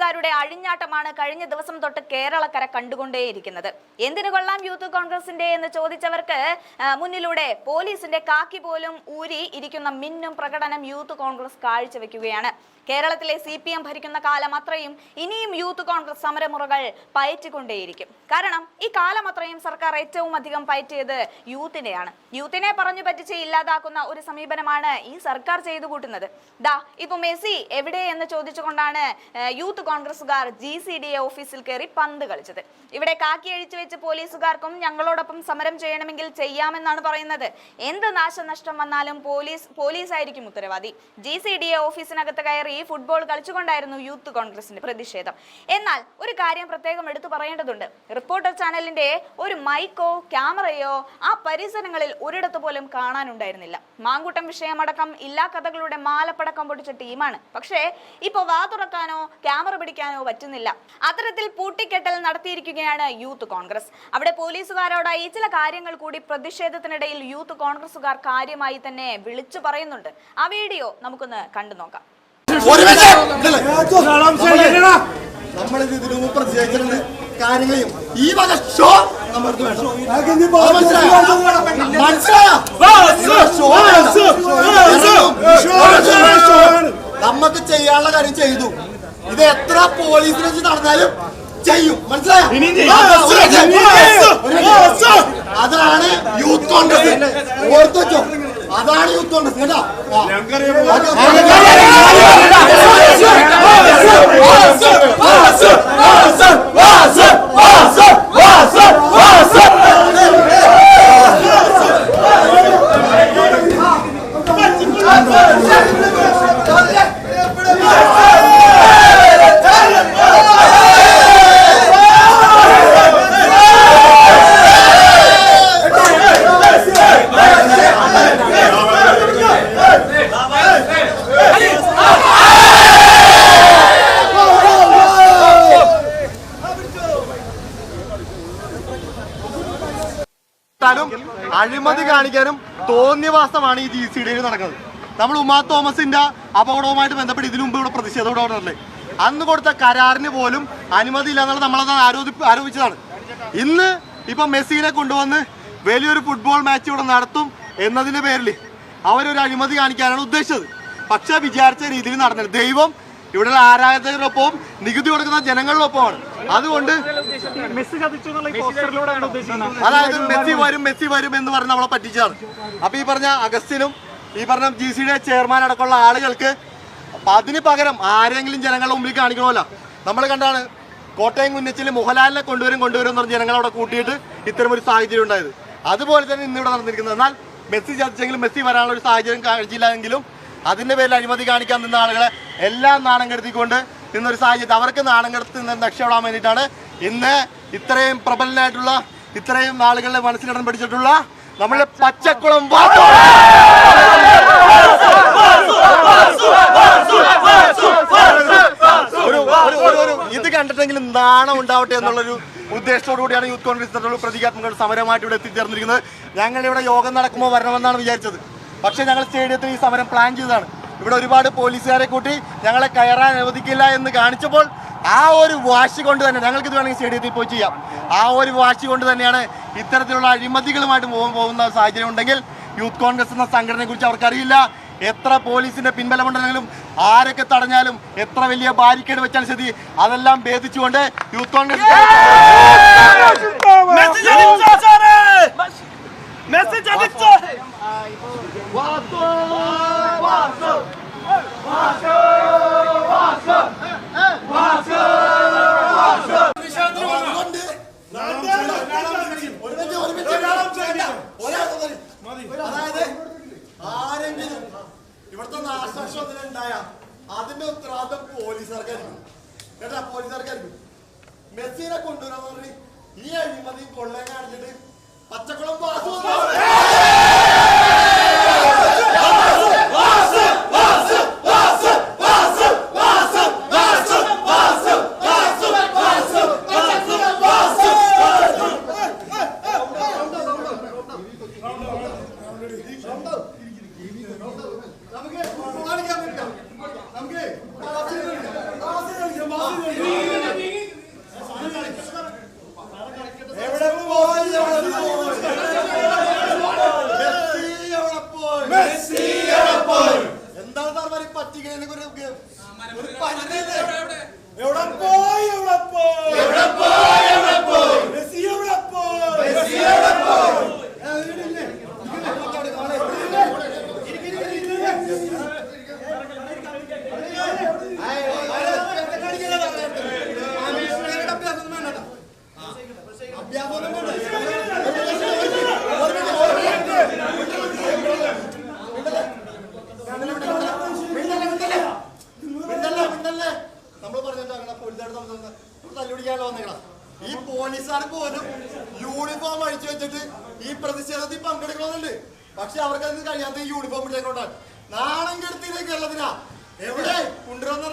കോൺഗ്രസുകാരുടെ അഴിഞ്ഞാട്ടമാണ് കഴിഞ്ഞ ദിവസം തൊട്ട് കേരളക്കര കണ്ടുകൊണ്ടേയിരിക്കുന്നത്. എന്തിനു കൊള്ളാം യൂത്ത് കോൺഗ്രസിന്റെ എന്ന് ചോദിച്ചവർക്ക് മുന്നിലൂടെ പോലീസിന്റെ കാക്കി പോലും ഊരി ഇരിക്കുന്ന മിന്നും പ്രകടനം യൂത്ത് കോൺഗ്രസ് കാഴ്ചവെക്കുകയാണ്. കേരളത്തിലെ സി പി എം ഭരിക്കുന്ന കാലം അത്രയും ഇനിയും യൂത്ത് കോൺഗ്രസ് സമരമുറകൾ പയറ്റിക്കൊണ്ടേയിരിക്കും. കാരണം ഈ കാലം അത്രയും സർക്കാർ ഏറ്റവും അധികം പയറ്റിയത് യൂത്തിനെയാണ്. യൂത്തിനെ പറഞ്ഞു പറ്റിച്ച് ഇല്ലാതാക്കുന്ന ഒരു സമീപനമാണ് ഈ സർക്കാർ ചെയ്തു കൂട്ടുന്നത്. ദാ ഇപ്പൊ മെസ്സി എവിടെ എന്ന് ചോദിച്ചുകൊണ്ടാണ് യൂത്ത് കോൺഗ്രസുകാർ ജി സി ഡി എ ഓഫീസിൽ കയറി പന്ത് കളിച്ചത്. ഇവിടെ കാക്കി അഴിച്ചു വെച്ച് പോലീസുകാർക്കും ഞങ്ങളോടൊപ്പം സമരം ചെയ്യണമെങ്കിൽ ചെയ്യാമെന്നാണ് പറയുന്നത്. എന്ത് നാശനഷ്ടം വന്നാലും പോലീസ് പോലീസായിരിക്കും ഉത്തരവാദി. ജി സി ഡി എ ഓഫീസിനകത്ത് കയറി ഫുട്ബോൾ കളിച്ചുകൊണ്ടായിരുന്നു യൂത്ത് കോൺഗ്രസിന്റെ പ്രതിഷേധം. എന്നാൽ ഒരു കാര്യം പ്രത്യേകം എടുത്തു പറയേണ്ടതുണ്ട്. റിപ്പോർട്ടർ ചാനലിന്റെ ഒരു മൈക്കോ ക്യാമറയോ ആ പരിസരങ്ങളിൽ ഒരിടത്ത് പോലും കാണാനുണ്ടായിരുന്നില്ല. മാങ്കൂട്ടം വിഷയമടക്കം ഇല്ലാ കഥകളുടെ മാലപ്പടക്കം പൊടിച്ച ടീമാണ്. പക്ഷേ ഇപ്പൊ വാ തുറക്കാനോ ക്യാമറ പിടിക്കാനോ പറ്റുന്നില്ല. അത്തരത്തിൽ പൂട്ടിക്കെട്ടൽ നടത്തിയിരിക്കുകയാണ് യൂത്ത് കോൺഗ്രസ്. അവിടെ പോലീസുകാരോടായി ചില കാര്യങ്ങൾ കൂടി പ്രതിഷേധത്തിനിടയിൽ യൂത്ത് കോൺഗ്രസുകാർ കാര്യമായി തന്നെ വിളിച്ചു പറയുന്നുണ്ട്. ആ വീഡിയോ നമുക്കൊന്ന് കണ്ടു നോക്കാം. നമ്മളിത് ഇതിനു മുമ്പ് പ്രതിഷേധിച്ചിട്ടുണ്ട് കാര്യങ്ങളെയും ഈ വക ഷോ. നമുക്ക് ചെയ്യാനുള്ള കാര്യം ചെയ്തു. ഇത് എത്ര പോലീസിനെ വെച്ച് നടന്നാലും ചെയ്യും മനസ്സിലായോ അതാണ് യൂത്ത് കോൺഗ്രസ് ഓർത്തു അതാണ് യൂത്ത് കോൺഗ്രസ് കേട്ടോ ആ. തോന്നിയവാസമാണ് ഈ ജി സി ഡിയിൽ നടക്കുന്നത്. നമ്മൾ ഉമാ തോമസിന്റെ അപകടവുമായിട്ട് ബന്ധപ്പെട്ട് ഇതിനു മുമ്പ് ഇവിടെ പ്രതിഷേധം ഇവിടെ വന്നിട്ടില്ലേ അന്ന് കൊടുത്ത കരാറിന് പോലും അനുമതി ഇല്ല എന്നുള്ളത് നമ്മളത് ആരോപി ആരോപിച്ചതാണ്. ഇന്ന് ഇപ്പൊ മെസ്സിനെ കൊണ്ടുവന്ന് വലിയൊരു ഫുട്ബോൾ മാച്ച് ഇവിടെ നടത്തും എന്നതിന്റെ പേരിൽ അവരൊരു അഴിമതി കാണിക്കാനാണ് ഉദ്ദേശിച്ചത്. പക്ഷേ വിചാരിച്ച രീതിയിൽ നടന്നത് ദൈവം ഇവിടെ ആരാധകരൊപ്പം നികുതി കൊടുക്കുന്ന ജനങ്ങളിലൊപ്പമാണ്. അതുകൊണ്ട് അതായത് മെസ്സി വരും മെസ്സി വരും എന്ന് പറഞ്ഞ് നമ്മളെ പറ്റിച്ചതാണ്. അപ്പൊ ഈ പറഞ്ഞ അഗസ്റ്റിനും ഈ പറഞ്ഞ ജി സിയുടെ ചെയർമാൻ അടക്കമുള്ള ആളുകൾക്ക് അതിന് പകരം ആരെങ്കിലും ജനങ്ങളുടെ മുമ്പിൽ കാണിക്കണമല്ലോ. നമ്മൾ കണ്ടാണ് കോട്ടയം കുന്നച്ചിൽ മോഹൻലാലിനെ കൊണ്ടുവരും കൊണ്ടുവരും എന്ന് പറഞ്ഞ് ജനങ്ങളെ അവിടെ കൂട്ടിയിട്ട് ഇത്തരം ഒരു സാഹചര്യം ഉണ്ടായത്. അതുപോലെ തന്നെ ഇന്നിവിടെ നടന്നിരിക്കുന്നത്. എന്നാൽ മെസ്സി ചതിച്ചെങ്കിലും മെസ്സി വരാനുള്ള ഒരു സാഹചര്യം കാണിച്ചില്ല എങ്കിലും അതിന്റെ പേരിൽ അഴിമതി കാണിക്കാൻ നിന്ന ആളുകളെ എല്ലാം നാണം കെടുത്തിക്കൊണ്ട് നിന്നൊരു സാഹചര്യത്തിൽ അവർക്ക് നാണം കെടുത്തി നിന്ന് രക്ഷപ്പെടാൻ വേണ്ടിയിട്ടാണ് ഇന്ന് ഇത്രയും പ്രബലനായിട്ടുള്ള ഇത്രയും ആളുകളുടെ മനസ്സിലിടം പിടിച്ചിട്ടുള്ള നമ്മളെ പച്ചക്കുളം ഇത് കണ്ടിട്ടെങ്കിലും നാണം ഉണ്ടാവട്ടെ എന്നുള്ളൊരു ഉദ്ദേശത്തോടു കൂടിയാണ് യൂത്ത് കോൺഗ്രസ് പ്രതീകാത്മക സമരമായിട്ട് ഇവിടെ എത്തിച്ചേർന്നിരിക്കുന്നത്. ഞങ്ങൾ ഇവിടെ യോഗം നടക്കുമ്പോൾ വരണമെന്നാണ് വിചാരിച്ചത്. പക്ഷേ ഞങ്ങൾ സ്റ്റേഡിയത്തിൽ ഈ സമരം പ്ലാൻ ചെയ്തതാണ്. ഇവിടെ ഒരുപാട് പോലീസുകാരെ കൂട്ടി ഞങ്ങളെ കയറാൻ അനുവദിക്കില്ല എന്ന് കാണിച്ചപ്പോൾ ആ ഒരു വാശി കൊണ്ട് തന്നെ ഞങ്ങൾക്ക് ഇത് വേണമെങ്കിൽ സ്റ്റേഡിയത്തിൽ പോയി ചെയ്യാം. ആ ഒരു വാശി കൊണ്ട് തന്നെയാണ് ഇത്തരത്തിലുള്ള അഴിമതികളുമായിട്ട് പോകു- പോകുന്ന സാഹചര്യം ഉണ്ടെങ്കിൽ യൂത്ത് കോൺഗ്രസ് എന്ന സംഘടനയെ കുറിച്ച് അവർക്കറിയില്ല. എത്ര പോലീസിന്റെ പിൻബലമുണ്ടെങ്കിലും ആരൊക്കെ തടഞ്ഞാലും എത്ര വലിയ ബാരിക്കേഡ് വെച്ചാൽ ശരി അതെല്ലാം ഭേദിച്ചുകൊണ്ട് യൂത്ത് കോൺഗ്രസ് അതായത് ആരെങ്കിലും ഇവിടുത്തെ നാശനഷ്ടം ഉണ്ടായ അതിന്റെ ഉത്തരവാദിത്തം പോലീസുകാർക്കായിരിക്കും കേട്ടാ പോലീസുകാർക്കായിരിക്കും മെസ്സിനെ കൊണ്ടുവരാന്ന് പറഞ്ഞ്. നീ അഴിമതി കൊള്ളേ കാണിച്ചിട്ട് പച്ചക്കുളം വാസു വന്നു. നമുക്ക് കാണിക്കാൻ പറ്റില്ല നമുക്ക് എവിടെ പോയി മെസ്സി എവിടെ പോയി എന്താണ് സാർ പറ്റിക്കുന്നതിനെ കുറിച്ച് ഒരു പരിധിയില്ലേ? എവിടെ പോയി എവിടെ പോയി എവിടെ പോയി എവിടെ പോയി മെസ്സി എവിടെ പോയി മെസ്സി എവിടെ പോയി മിണ്ടല്ലേ, മിണ്ടല്ലേ. നമ്മൾ വന്നേക്കണ. ഈ പോലീസുകാർ പോലും യൂണിഫോം അഴിച്ചു വെച്ചിട്ട് ഈ പ്രതിഷേധത്തിൽ പങ്കെടുക്കണമെന്നുണ്ട്. പക്ഷെ അവർക്ക് അതിന് കഴിയാത്ത യൂണിഫോം ഇട്ടേക്കൊണ്ടാണ് നാണം കെടുത്തില്ലേ കേരളത്തിനാ? എവിടെ? കൊണ്ടുവന്ന